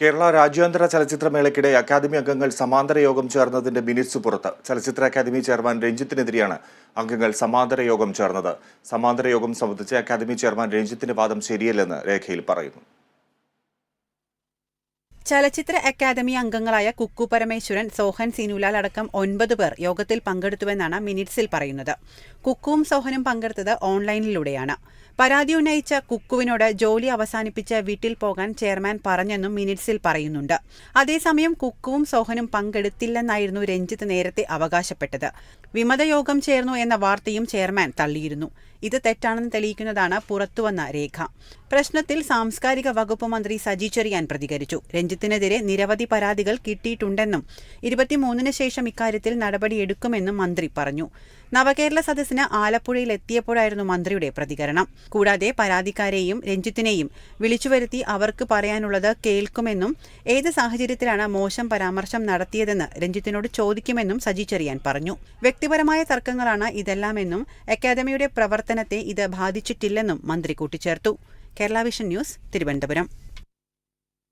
കേരള രാജ്യാന്തര ചലച്ചിത്രമേളയ്ക്കിടെ അക്കാദമി അംഗങ്ങൾ സമാന്തര യോഗം ചേർന്നതിന്റെ മിനിറ്റ്സ് പുറത്ത്. ചലച്ചിത്ര അക്കാദമി ചെയർമാൻ രഞ്ജിത്തിനെതിരെയാണ് അംഗങ്ങൾ സമാന്തര യോഗം ചേർന്നത്. സമാന്തര യോഗം സംബന്ധിച്ച് അക്കാദമി ചെയർമാൻ രഞ്ജിത്തിന്റെ വാദം ശരിയല്ലെന്ന് രേഖയിൽ പറയുന്നു. ചലച്ചിത്ര അക്കാദമി അംഗങ്ങളായ കുക്കു പരമേശ്വരൻ സോഹൻ സീനുലാൽ അടക്കം ഒൻപത് പേർ യോഗത്തിൽ പങ്കെടുത്തുവെന്നാണ് മിനിറ്റ്സിൽ പറയുന്നത്. കുക്കുവും സോഹനും പങ്കെടുത്തത് ഓൺലൈനിലൂടെയാണ്. പരാതി ഉന്നയിച്ച കുക്കുവിനോട് ജോലി അവസാനിപ്പിച്ച് വീട്ടിൽ പോകാൻ ചെയർമാൻ പറഞ്ഞെന്നും മിനിറ്റ്സിൽ പറയുന്നുണ്ട്. അതേസമയം കുക്കുവും സോഹനും പങ്കെടുത്തില്ലെന്നായിരുന്നു രഞ്ജിത്ത് നേരത്തെ അവകാശപ്പെട്ടത്. വിമതയോഗം ചേർന്നു എന്ന വാർത്തയും ചെയർമാൻ തള്ളിയിരുന്നു. ഇത് തെറ്റാണെന്ന് തെളിയിക്കുന്നതാണ് പുറത്തുവന്ന രേഖ. പ്രശ്നത്തിൽ സാംസ്കാരിക വകുപ്പ് മന്ത്രി സജി ചെറിയാൻ പ്രതികരിച്ചു. രഞ്ജിത്തിനെതിരെ നിരവധി പരാതികൾ കിട്ടിയിട്ടുണ്ടെന്നും ഇരുപത്തിമൂന്നിന് ശേഷം ഇക്കാര്യത്തിൽ നടപടിയെടുക്കുമെന്നും മന്ത്രി പറഞ്ഞു. നവകേരള സദസ്സിന് ആലപ്പുഴയിൽ എത്തിയപ്പോഴായിരുന്നു മന്ത്രിയുടെ പ്രതികരണം. കൂടാതെ പരാതിക്കാരെയും രഞ്ജിത്തിനെയും വിളിച്ചുവരുത്തി അവർക്ക് പറയാനുള്ളത് കേൾക്കുമെന്നും ഏത് സാഹചര്യത്തിലാണ് മോശം പരാമർശം നടത്തിയതെന്ന് രഞ്ജിത്തിനോട് ചോദിക്കുമെന്നും സജി ചെറിയാൻ പറഞ്ഞു. വ്യക്തിപരമായ തർക്കങ്ങളാണ് ഇതെല്ലാമെന്നും അക്കാദമിയുടെ പ്രവർത്തനത്തെ ഇത് ബാധിച്ചിട്ടില്ലെന്നും മന്ത്രി കൂട്ടിച്ചേർത്തു. Kerala vision news Thiruvananthapuram.